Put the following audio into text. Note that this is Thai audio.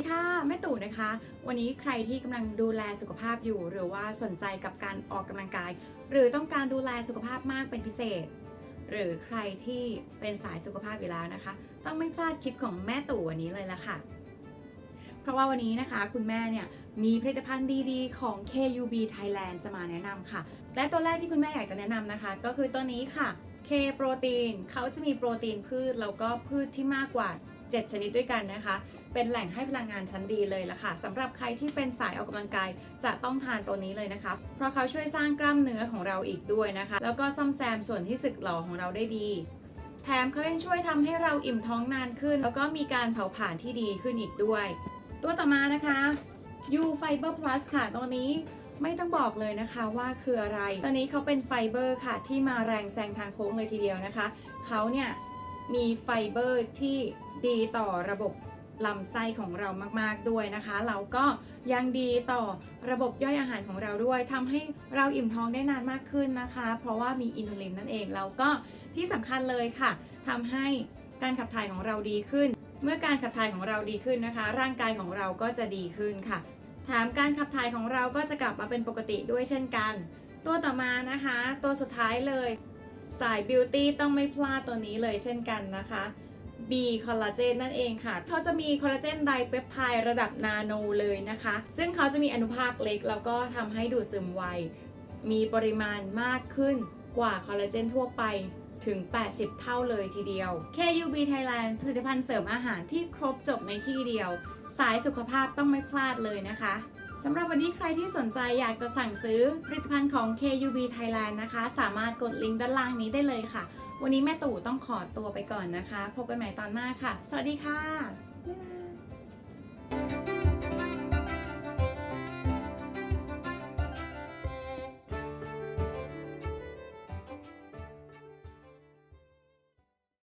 ดีค่ะแม่ตู่นะคะ วันนี้ใครที่กำลังดูแลสุขภาพอยู่ หรือว่าสนใจกับการออกกำลังกาย หรือต้องการดูแลสุขภาพมากเป็นพิเศษ หรือใครที่เป็นสายสุขภาพอยู่แล้วนะคะ ต้องไม่พลาดคลิปของแม่ตู่วันนี้เลยละค่ะ เพราะว่าวันนี้นะคะคุณแม่เนี่ยมีผลิตภัณฑ์ดีๆ ของ KUB Thailand จะมาแนะนำค่ะ และตัวแรกที่คุณแม่อยากจะแนะนำนะคะ ก็คือตัวนี้ค่ะ K โปรตีนเขาจะมีโปรตีนพืชแล้วก็พืชที่มากกว่า 7 ชนิดด้วยกันนะคะ เป็นแหล่งให้พลังงานชั้นดีเลยละค่ะสำหรับใครที่เป็นสายออกกำลังกายจะต้องทานตัวนี้เลยนะคะ เพราะเขาช่วยสร้างกล้ามเนื้อของเราอีกด้วยนะคะ แล้วก็ซ่อมแซมส่วนที่สึกหรอของเราได้ดีแถมเขายังช่วยทำให้เราอิ่มท้องนานขึ้น แล้วก็มีการเผาผลาญที่ดีขึ้นอีกด้วย ตัวต่อมานะคะ U Fiber Plus ค่ะ ตัวนี้ไม่ต้องบอกเลยนะคะว่าคืออะไร ตัวนี้เขาเป็นไฟเบอร์ค่ะ ที่มาแรงแซงทางโค้งเลยทีเดียวนะคะ เขาเนี่ยมีไฟเบอร์ที่ดีต่อระบบ ลำไส้ของเรามาก ๆ ด้วยนะคะ เราก็ยังดีต่อระบบย่อยอาหารของเราด้วยทำให้เราอิ่มท้องได้นานมากขึ้นนะคะ เพราะว่ามีอินูลินนั่นเองแล้วก็ที่สำคัญเลยค่ะทำให้การขับถ่ายของเราดีขึ้น เมื่อการขับถ่ายของเราดีขึ้นนะคะ ร่างกายของเราก็จะดีขึ้นค่ะแถมการขับถ่ายของเราก็จะกลับมาเป็นปกติด้วยเช่นกัน ตัวต่อมานะคะ ตัวสุดท้ายเลยสายบิวตี้ต้องไม่พลาดตัวนี้เลยเช่นกันนะคะ B คอลลาเจนนั่นเองค่ะ เขาจะมีคอลลาเจนไดเปปไทด์ระดับนาโนเลยนะคะ ซึ่งเขาจะมีอนุภาคเล็ก แล้วก็ทำให้ดูดซึมไว มีปริมาณมากขึ้นกว่าคอลลาเจนทั่วไปถึง 80 เท่าเลยทีเดียว KUB Thailand ผลิตภัณฑ์เสริมอาหารที่ครบจบในที่เดียว สายสุขภาพต้องไม่พลาดเลยนะคะสำหรับวันนี้ใครที่สนใจอยากจะสั่งซื้อผลิตภัณฑ์ของ KUB Thailand นะคะ สามารถกดลิงก์ด้านล่างนี้ได้เลยค่ะ วันนี้แม่ตู่ต้องขอตัวไปก่อนนะคะ พบกันใหม่ตอนหน้าค่ะ สวัสดีค่ะ